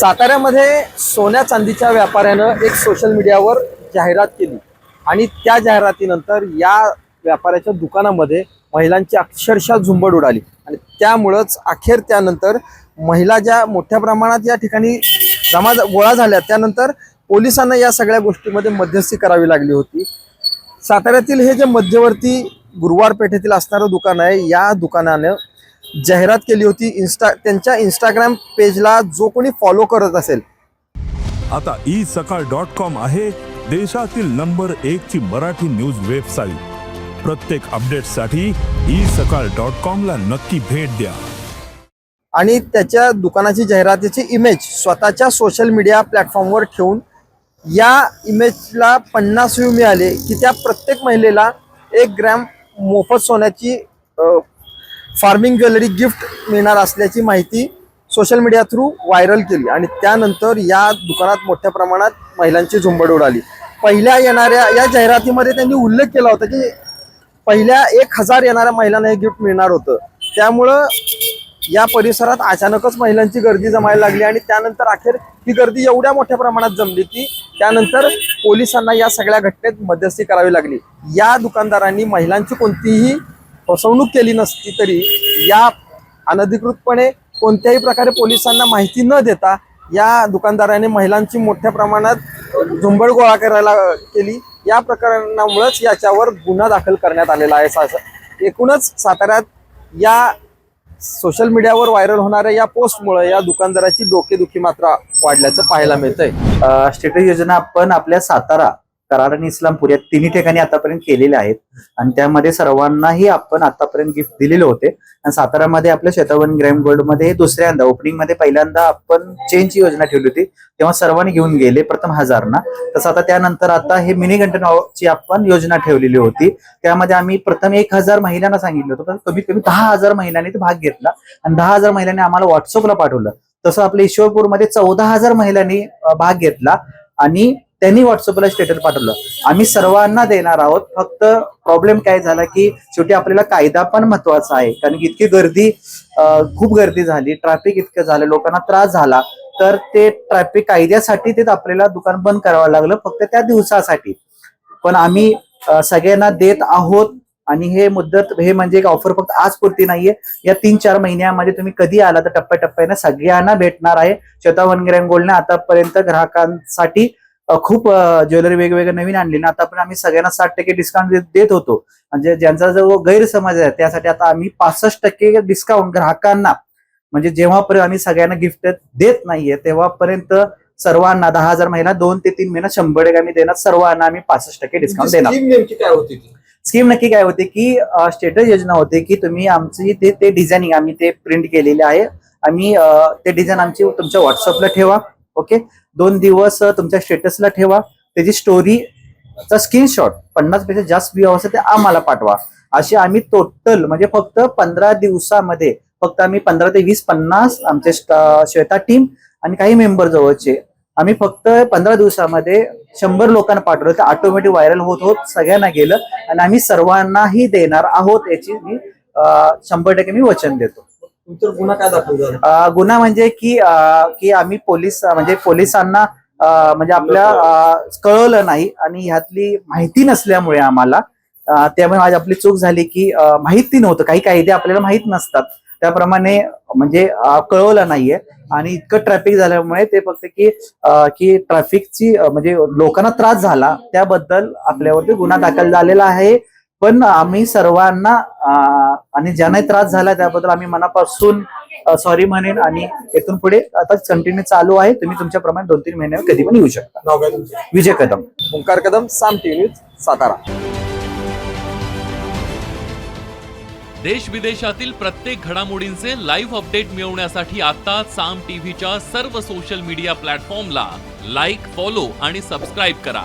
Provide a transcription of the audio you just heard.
साताऱ्यामध्ये सोन्या चांदीच्या व्यापाऱ्यानं एक सोशल मीडियावर जाहिरात केली. आणि त्या जाहिरातीनंतर या व्यापाऱ्याच्या दुकानामध्ये महिलांची अक्षरशः झुंबड उडाली. आणि त्यामुळंच अखेर त्यानंतर महिला ज्या मोठ्या प्रमाणात या ठिकाणी जमा गोळा झाल्या त्यानंतर पोलिसांना या सगळ्या गोष्टीमध्ये मध्यस्थी करावी लागली होती. साताऱ्यातील हे जे मध्यवर्ती गुरुवार पेठेतील असणारं दुकान आहे या दुकानानं जाहिरात केली होती इन्स्टा त्यांच्या इंस्टाग्राम पेजला जो कोणी फॉलो करत असेल. आता ई सकाळ डॉट कॉम आहे देशातील नंबर एक ची मराठी न्यूज वेबसाईट प्रत्येक अपडेटसाठी ई सकाळ डॉट कॉम ला नक्की भेट द्या. आणि त्याच्या दुकानाची जाहिरातीची इमेज स्वतःच्या सोशल मीडिया प्लॅटफॉर्मवर ठेवून या इमेजला पन्नास व्ह्यू मिळाले की त्या प्रत्येक महिलेला एक ग्रॅम मोफत सोन्याची फार्मिंग ज्वेलरी गिफ्ट मिळणार असल्याची माहिती सोशल मीडिया थ्रू व्हायरल केली. आणि त्यानंतर या दुकानात मोठ्या प्रमाणात महिलांची झुंबड उडाली. पहिल्या येणाऱ्या या जाहिरातीमध्ये त्यांनी उल्लेख केला होता की पहिल्या एक हजार येणाऱ्या महिलांना हे गिफ्ट मिळणार होतं. त्यामुळं या परिसरात अचानकच महिलांची गर्दी जमायला लागली आणि त्यानंतर अखेर ही गर्दी एवढ्या मोठ्या प्रमाणात जमली की त्यानंतर पोलिसांना या सगळ्या घटनेत मध्यस्थी करावी लागली. या दुकानदारांनी महिलांची कोणतीही फसवणूक केली नसती तरी या अनधिकृतपणे कोणत्याही प्रकारे पोलिसांना माहिती न देता या दुकानदाराने महिलांची मोठ्या प्रमाणात झुंबड गोळा करायला केली. या प्रकरणामुळेच याच्यावर गुन्हा दाखल करण्यात आलेला आहे. सा- एकूणच साताऱ्यात या सोशल मीडियावर व्हायरल होणाऱ्या या पोस्टमुळे या दुकानदाराची डोकेदुखी मात्र वाढल्याचं पाहायला मिळतंय. अ, स्टेटस योजना आपण आपल्या सातारा कराड आणि इस्लामपूर या तिन्ही ठिकाणी आतापर्यंत केलेले आहेत. आणि त्यामध्ये सर्वांनाही आपण आतापर्यंत गिफ्ट दिलेले होते. आणि सातारामध्ये आपल्या शेतावन ग्रॅम गोल्डमध्ये दुसऱ्यांदा ओपनिंगमध्ये पहिल्यांदा आपण चेनची योजना ठेवली होती. तेव्हा सर्वांनी घेऊन गेले प्रथम हजारना. तसं आता त्यानंतर आता हे मिनी ची आपण योजना ठेवलेली होती. त्यामध्ये आम्ही प्रथम एक हजार महिलांना सांगितलं होतं. तर कमीत कमी दहा हजार महिलांनी ते भाग घेतला. आणि दहा हजार महिलांनी आम्हाला व्हॉट्सअपला पाठवलं. तसं आपल्या ईश्वरपूरमध्ये चौदा हजार महिलांनी भाग घेतला. आणि त्यांनी व्हॉट्सअपला स्टेटस पाठवलं. आम्ही सर्वांना देणार आहोत. फक्त प्रॉब्लेम काय झाला की शेवटी आपल्याला कायदा पण महत्त्वाचा आहे. कारण की इतकी गर्दी खूप गर्दी झाली. ट्रॅफिक इतकं झालं लोकांना त्रास झाला. तर ते ट्रॅफिक कायद्यासाठी ते आपल्याला दुकान बंद करावं लागलं फक्त त्या दिवसासाठी. पण आम्ही सगळ्यांना देत आहोत. आणि हे मुद्दत हे म्हणजे एक ऑफर फक्त आज पुरती नाहीये. या तीन चार महिन्यामध्ये तुम्ही कधी आला तर टप्प्याटप्प्याने सगळ्यांना भेटणार आहे. श्वेता वनगिरंगोलने आतापर्यंत ग्राहकांसाठी खूप ज्वेलरी वेगवेगळे नवीन आणली ना आता पण आम्ही सगळ्यांना साठ टक्के डिस्काउंट देत होतो. म्हणजे ज्यांचा जो गैरसमज आहे त्यासाठी आता आम्ही पासष्ट टक्के डिस्काउंट ग्राहकांना म्हणजे जेव्हापर्यंत आम्ही सगळ्यांना गिफ्ट देत नाहीये तेव्हापर्यंत सर्वांना दहा हजार महिना दोन ते तीन महिना शंभर टक्के आम्ही देणार सर्वांना आम्ही पासष्ट टक्के डिस्काउंट देणार. स्कीम नेमकी काय होती ती? स्कीम नक्की काय होते की स्टेटस योजना होते की तुम्ही आमची ते ते डिझाईनिंग आम्ही ते प्रिंट केलेले आहे. आम्ही ते डिझाईन आमची तुमच्या व्हॉट्सअपला ठेवा. ओके? दोन दिवस तुमच्या स्टेटसला ठेवा. त्याची स्टोरी चा स्क्रीनशॉट पन्नासपेक्षा जास्त व्ह्यू असेल ते आम्हाला पाठवा. असे आम्ही टोटल म्हणजे फक्त पंधरा दिवसामध्ये फक्त आम्ही पंधरा ते वीस पन्नास आमचे श्वेता टीम आणि काही मेंबर जवळचे आम्ही फक्त पंधरा दिवसामध्ये शंभर लोकांना पाठवलं. ते ऑटोमॅटिक व्हायरल होत होत सगळ्यांना गेलं आणि आम्ही सर्वांनाही देणार आहोत याची मी शंभर टक्के मी वचन देतो. गुन्हा काय दाखवला गुन्हा म्हणजे की की आम्ही पोलीस म्हणजे पोलिसांना म्हणजे आपल्या कळवलं नाही आणि ह्यातली माहिती नसल्यामुळे आम्हाला त्यामुळे आज आपली चूक झाली की माहिती नव्हतं. काही कायदे आपल्याला माहीत नसतात. त्याप्रमाणे म्हणजे कळवलं नाहीये आणि इतकं ट्रॅफिक झाल्यामुळे ते फक्त की की ट्रॅफिकची म्हणजे लोकांना त्रास झाला. त्याबद्दल आपल्यावरती गुन्हा दाखल झालेला आहे. पण आम्ही सर्वांना आणि ज्यांनाही त्रास झाला त्याबद्दल आम्ही मनापासून सॉरी म्हणेन आणि इथून पुढे आता कंटिन्यू चालू आहे. तुम्ही तुमच्याप्रमाणे दोन तीन महिन्यावर कधी पण येऊ शकता. Vijay Kadam. Omkar Kadam Saam T news Satara. देश विदेशातील प्रत्येक घडामोडींचे लाईव्ह अपडेट मिळवण्यासाठी आता साम टीव्हीच्या सर्व सोशल मीडिया प्लॅटफॉर्मला लाईक फॉलो आणि सबस्क्राईब करा.